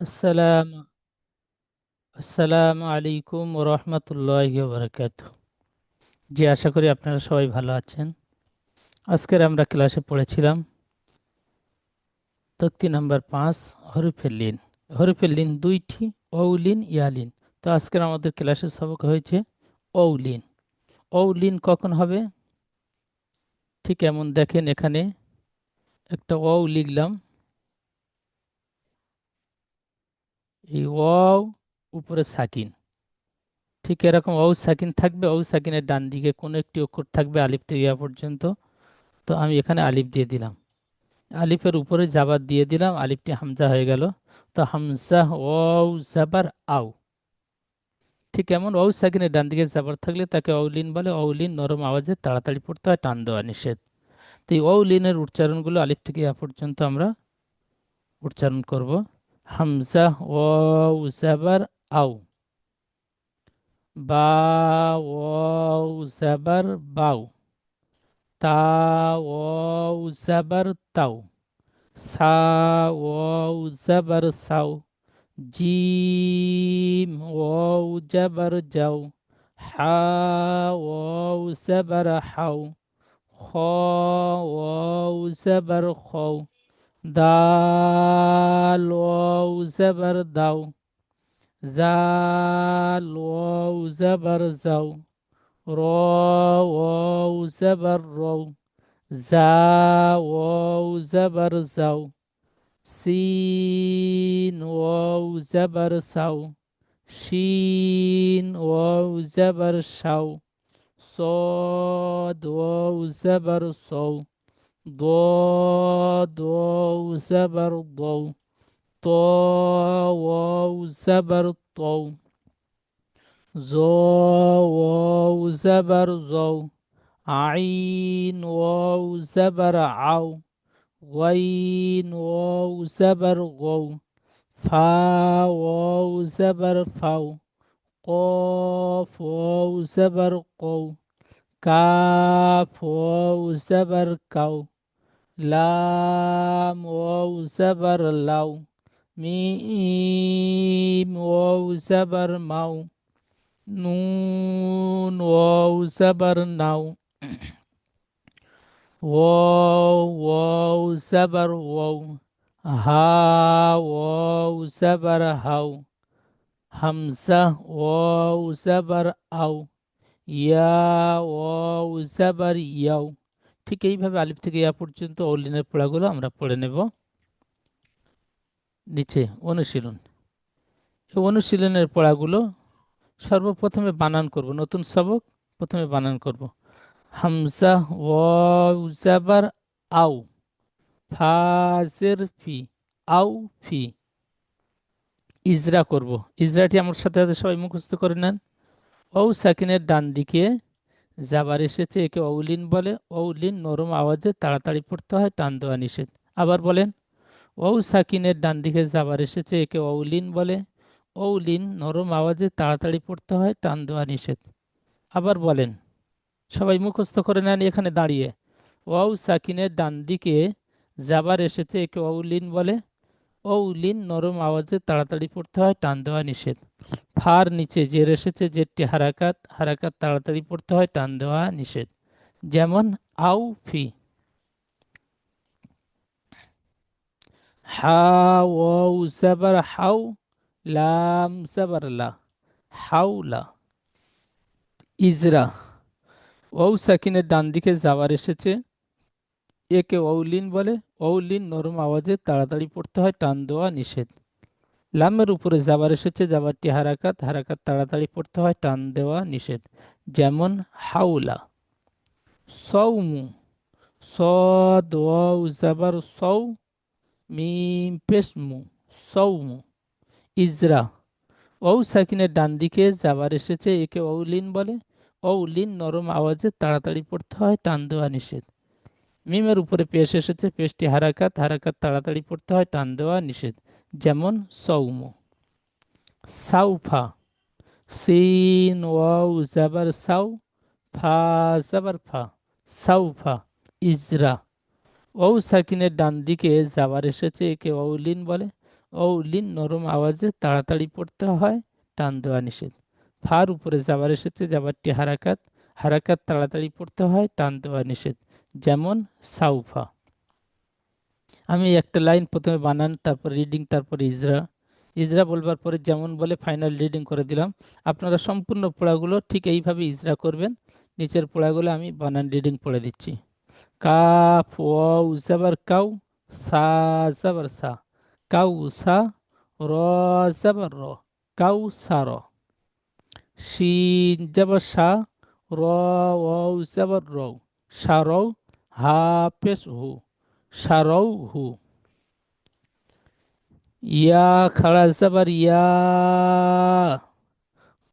আসসালাম আসসালামু আলাইকুম রহমতুল্লাহ বারকাত জি, আশা করি আপনারা সবাই ভালো আছেন। আজকের আমরা ক্লাসে পড়েছিলাম তক্তি নাম্বার পাঁচ, হরফের লিন। হরফের লিন দুইটি ঔলিন ইয়ালিন তো আজকের আমাদের ক্লাসের সবক হয়েছে ঔলিন ঔলিন কখন হবে? ঠিক এমন দেখেন এখানে একটা ও লিখলাম। এই ও উপরে সাকিন। ঠিক এরকম ঔ সাকিন থাকবে ঔ সাকিনের ডান দিকে কোনো একটি অক্ষর থাকবে আলিফ থেকে ইয়া পর্যন্ত। তো আমি এখানে আলিফ দিয়ে দিলাম। আলিফের উপরে জাবার দিয়ে দিলাম, আলিফটি হামজা হয়ে গেল। তো হামজা ও জাবার আউ ঠিক এমন ঔ সাকিনের ডান দিকে জাবার থাকলে তাকে ঔলিন বলে। ঔলিন নরম আওয়াজে তাড়াতাড়ি পড়তে হয়, টান দেওয়া নিষেধ। তো এই ঔলিনের উচ্চারণগুলো আলিফ থেকে ইয়া পর্যন্ত আমরা উচ্চারণ করব। হামজা ও জাবার আউ বা ও জাবার বাউ তা ও জাবার তাও সা ও জাবার সাও জিম ও জাবার যাও হা ও জাবার হাও খ ও জাবার খৌ دال واو زبر داو. زال واو زبر زو را واو زبر رو زا واو زبر زو سين واو زبر سو شين واو زبر شو صاد واو زبر صو ضاد واو سبر ضو. طا واو سبر طو زو واو سبر زو. عين واو سبر عو. غين واو سبر غو. فا واو سبر فو. قاف واو سبر قو. كاف واو سبر كو. লাম ওয়াও জাবার লাউ মিম ওয়াও জাবার মাউ নুন ওয়াও জাবার নাও ওয়াও ওয়াও জাবার ওয়াও হা ওয়াও জাবার হাউ হামজা ওয়াও জাবার আউ ইয়া ও জাবার ইয়াও ঠিক এইভাবে আলিফ থেকে ইয়া পর্যন্ত অলিনের পড়াগুলো আমরা পড়ে নেব। নিচে অনুশীলন। এই অনুশীলনের পড়াগুলো সর্বপ্রথমে বানান করব। নতুন সবক প্রথমে বানান করব। হামজা ও জাবার আউ ফাজের ফি আউ ফি। ইজরা করব। ইজরাটি আমার সাথে সাথে সবাই মুখস্থ করে নেন। ও সাকিনের ডান দিকে জাবার এসেছে একে অউলিন বলে। অউলিন নরম আওয়াজে তাড়াতাড়ি পড়তে হয় টান দেওয়া নিষেধ। আবার বলেন, ঔ সাকিনের ডান দিকে যাবার এসেছে একে অউলিন বলে। অউলিন নরম আওয়াজে তাড়াতাড়ি পড়তে হয় টান দেওয়া নিষেধ। আবার বলেন, সবাই মুখস্থ করে নেন এখানে দাঁড়িয়ে। ওয়াউ সাকিনের ডান দিকে যাবার এসেছে একে অউলিন বলে। ঔলিন নরম আওয়াজে তাড়াতাড়ি পড়তে হয়, টান দেওয়া নিষেধ। ফার নিচে জের এসেছে, জেরটি হারাকাত হারাকাত তাড়াতাড়ি পড়তে হয়, টান দেওয়া নিষেধ। যেমন, আউ ফি। হা, ওয়াউ, জাবার, হাউ, লাম, জাবার, লা। হাউলা ইজরা। ও সাকিনের ডান দিকে যাওয়ার এসেছে। একে অউলিন বলে। ঔলিন নরম আওয়াজে তাড়াতাড়ি পড়তে হয়, টান দেওয়া নিষেধ। লামের উপরে জাবার এসেছে জাবারটি হারাকাত। হারাকাত তাড়াতাড়ি পড়তে হয়, টান দেওয়া নিষেধ। যেমন হাউলা সৌমু ওয়াউ জাবার সৌ মিম পেশমু। সৌমু ইজরা। ঔ সাকিনের ডান দিকে জাবার এসেছে, একে অউলিন বলে। ঔলিন নরম আওয়াজে তাড়াতাড়ি পড়তে হয়, টান দেওয়া নিষেধ। মিমের উপরে পেশ এসেছে, পেশটি হারাকাত হারাকাত তাড়াতাড়ি পড়তে হয়, টান দেওয়া নিষেধ। যেমন সৌম। সাউফা। সিন ওয়াউ জাবার, সাউ, ফা, জাবার, ফা। সাউফা। ইজরা। ঔ সাকিনের ডান দিকে জাবার এসেছে, একে ঔলিন বলে। ঔলিন নরম আওয়াজে তাড়াতাড়ি পড়তে হয়, টান দেওয়া নিষেধ। ফার উপরে যাবার এসেছে যাবারটি হারাকাত। হারাকাত তাড়াতাড়ি পড়তে হয়, টান দেওয়া নিষেধ। যেমন সাউফা। আমি একটা লাইন প্রথমে বানান, তারপর রিডিং তারপর ইজরা। ইজরা বলবার পরে যেমন বলে ফাইনাল রিডিং করে দিলাম। আপনারা সম্পূর্ণ পোড়াগুলো ঠিক এইভাবে ইজরা করবেন। নিচের পোড়াগুলো আমি বানান রিডিং পড়ে দিচ্ছি। কাফ ওয়াউ জাবার কাউ, সা, জাবার সা। কাউ, সা, র, জাবার র। কাউ, সা, র। শিন, জাবার সা, র ওয়াউ জাবার রৌ সারৌ হা পেশ হু সারৌ হু ইয়া খাড়া জাবার ইয়া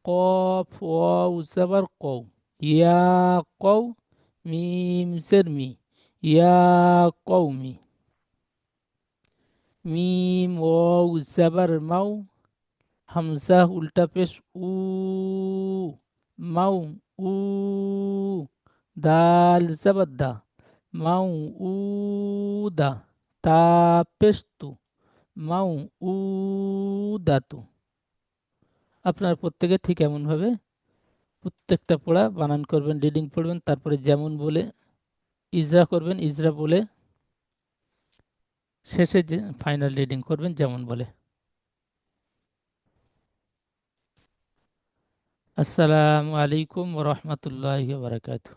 কফ ওয়াউ জাবার কৌ ইয়া কৌ মিম জের মি। ইয়া কৌমি মিম ওয়াউ জাবার মাউ হামজা উল্টা পেশ উ মাউ উ। দাল জাবার মাউ উ দা তা পেশ তু মাউ উ দাতু আপনার প্রত্যেকে ঠিক এমনভাবে প্রত্যেকটা পড়া বানান করবেন রিডিং পড়বেন, তারপরে যেমন বলে ইজরা করবেন, ইজরা বলে শেষে যে ফাইনাল রিডিং করবেন, যেমন বলে। আসসালামু আলাইকুম রহমতুল্লাহ বারকাতু